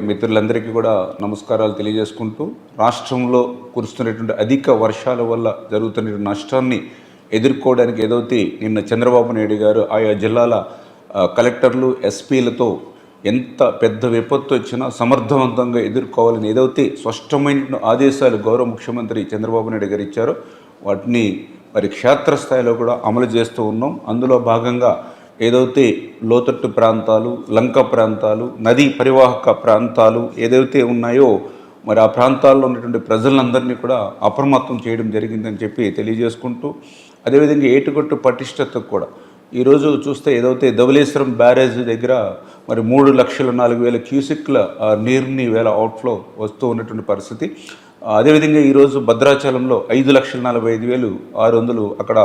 మిత్రులందరికీ కూడా నమస్కారాలు తెలియజేసుకుంటూ రాష్ట్రంలో కురుస్తున్నటువంటి అధిక వర్షాల వల్ల జరుగుతున్న నష్టాన్ని ఎదుర్కోవడానికి ఏదైతే నిన్న చంద్రబాబు నాయుడు గారు ఆయా జిల్లాల కలెక్టర్లు ఎస్పీలతో ఎంత పెద్ద విపత్తు వచ్చినా సమర్థవంతంగా ఎదుర్కోవాలని ఏదైతే స్పష్టమైన ఆదేశాలు గౌరవ ముఖ్యమంత్రి చంద్రబాబు నాయుడు గారు ఇచ్చారో వాటిని మరి క్షేత్రస్థాయిలో కూడా అమలు చేస్తూ ఉన్నాం. అందులో భాగంగా ఏదైతే లోతట్టు ప్రాంతాలు లంక ప్రాంతాలు నదీ పరివాహక ప్రాంతాలు ఏదైతే ఉన్నాయో మరి ఆ ప్రాంతాల్లో ఉన్నటువంటి ప్రజలందరినీ కూడా అప్రమత్తం చేయడం జరిగిందని చెప్పి తెలియజేసుకుంటూ అదేవిధంగా ఏటుగొట్టు పటిష్టతకు కూడా. ఈరోజు చూస్తే ఏదైతే ధవలేశ్వరం బ్యారేజ్ దగ్గర మరి మూడు లక్షల నాలుగు వేల క్యూసిక్ల నీరుని వేల అవుట్ఫ్లో వస్తూ ఉన్నటువంటి పరిస్థితి. అదేవిధంగా ఈరోజు భద్రాచలంలో ఐదు లక్షల నలభై ఐదు వేలు ఆరు వందలు అక్కడ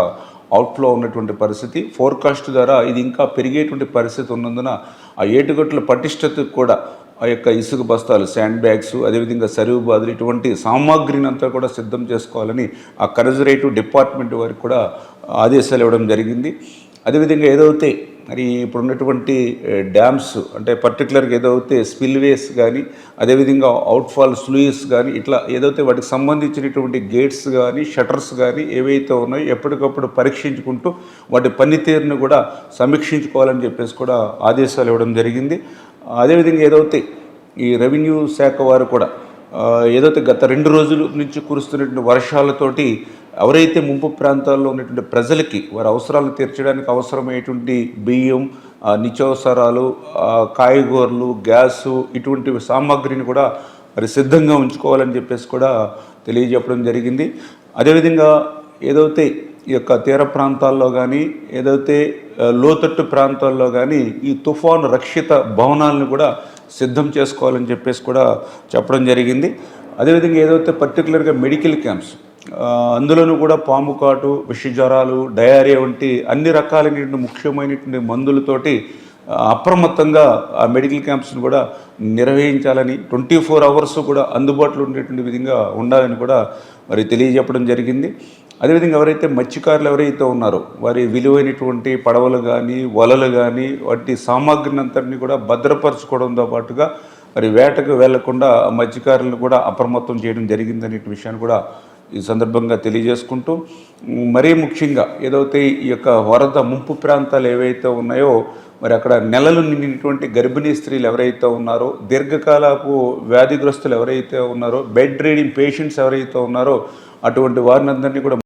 అవుట్ఫ్లో ఉన్నటువంటి పరిస్థితి. ఫోర్కాస్ట్ ద్వారా ఇది ఇంకా పెరిగేటువంటి పరిస్థితి ఉన్నందున ఆ ఏటుగట్ల పటిష్టతకు కూడా ఆ యొక్క ఇసుక బస్తాలు శాండ్ బ్యాగ్స్ అదేవిధంగా సరువు బాదులు ఇటువంటి సామాగ్రిని అంతా కూడా సిద్ధం చేసుకోవాలని ఆ కన్జర్వేటివ్ డిపార్ట్మెంట్ వారికి కూడా ఆదేశాలు ఇవ్వడం జరిగింది. అదేవిధంగా ఏదైతే మరి ఇప్పుడు ఉన్నటువంటి డ్యామ్స్ అంటే పర్టికులర్గా ఏదైతే స్పిల్వేస్ కానీ అదేవిధంగా అవుట్ఫాల్ స్లూయిస్ కానీ ఇట్లా ఏదైతే వాటికి సంబంధించినటువంటి గేట్స్ కానీ షటర్స్ కానీ ఏవైతే ఉన్నాయో ఎప్పటికప్పుడు పరీక్షించుకుంటూ వాటి పనితీరును కూడా సమీక్షించుకోవాలని చెప్పేసి కూడా ఆదేశాలు ఇవ్వడం జరిగింది. అదేవిధంగా ఏదైతే ఈ రెవెన్యూ శాఖ వారు కూడా ఏదైతే గత రెండు రోజుల నుంచి కురుస్తున్నటువంటి వర్షాలతోటి ఎవరైతే ముంపు ప్రాంతాల్లో ఉన్నటువంటి ప్రజలకి వారి అవసరాలు తీర్చడానికి అవసరమైనటువంటి బియ్యం నిత్యావసరాలు కాయగూరలు గ్యాసు ఇటువంటి సామాగ్రిని కూడా మరి సిద్ధంగా ఉంచుకోవాలని చెప్పేసి కూడా తెలియజెప్పడం జరిగింది. అదేవిధంగా ఏదైతే ఈ యొక్క తీర ప్రాంతాల్లో కానీ ఏదైతే లోతట్టు ప్రాంతాల్లో కానీ ఈ తుఫాను రక్షిత భవనాలను కూడా సిద్ధం చేసుకోవాలని చెప్పేసి కూడా చెప్పడం జరిగింది. అదేవిధంగా ఏదైతే పర్టికులర్గా మెడికల్ క్యాంప్స్ అందులోనూ కూడా పాము కాటు విష జ్వరాలు డయారియా వంటి అన్ని రకాలైనటువంటి ముఖ్యమైనటువంటి మందులతోటి అప్రమత్తంగా ఆ మెడికల్ క్యాంప్స్ని కూడా నిర్వహించాలని ట్వంటీ ఫోర్ అవర్స్ కూడా అందుబాటులో ఉండేటువంటి విధంగా ఉండాలని కూడా మరి తెలియజెప్పడం జరిగింది. అదేవిధంగా ఎవరైతే మత్స్యకారులు ఎవరైతే ఉన్నారో వారి విలువైనటువంటి పడవలు కానీ వలలు కానీ వాటి సామాగ్రిని అంతటిని కూడా భద్రపరచుకోవడంతో పాటుగా మరి వేటకు వెళ్ళకుండా మత్స్యకారులను కూడా అప్రమత్తం చేయడం జరిగిందనే విషయాన్ని కూడా ఈ సందర్భంగా తెలియజేసుకుంటూ మరీ ముఖ్యంగా ఏదైతే ఈ యొక్క వరద ముంపు ప్రాంతాలు ఏవైతే ఉన్నాయో మరి అక్కడ నెలలు నిండినటువంటి గర్భిణీ స్త్రీలు ఎవరైతే ఉన్నారో దీర్ఘకాలపు వ్యాధిగ్రస్తులు ఎవరైతే ఉన్నారో బెడ్ రీడింగ్ పేషెంట్స్ ఎవరైతే ఉన్నారో అటువంటి వారిని అందరినీ కూడా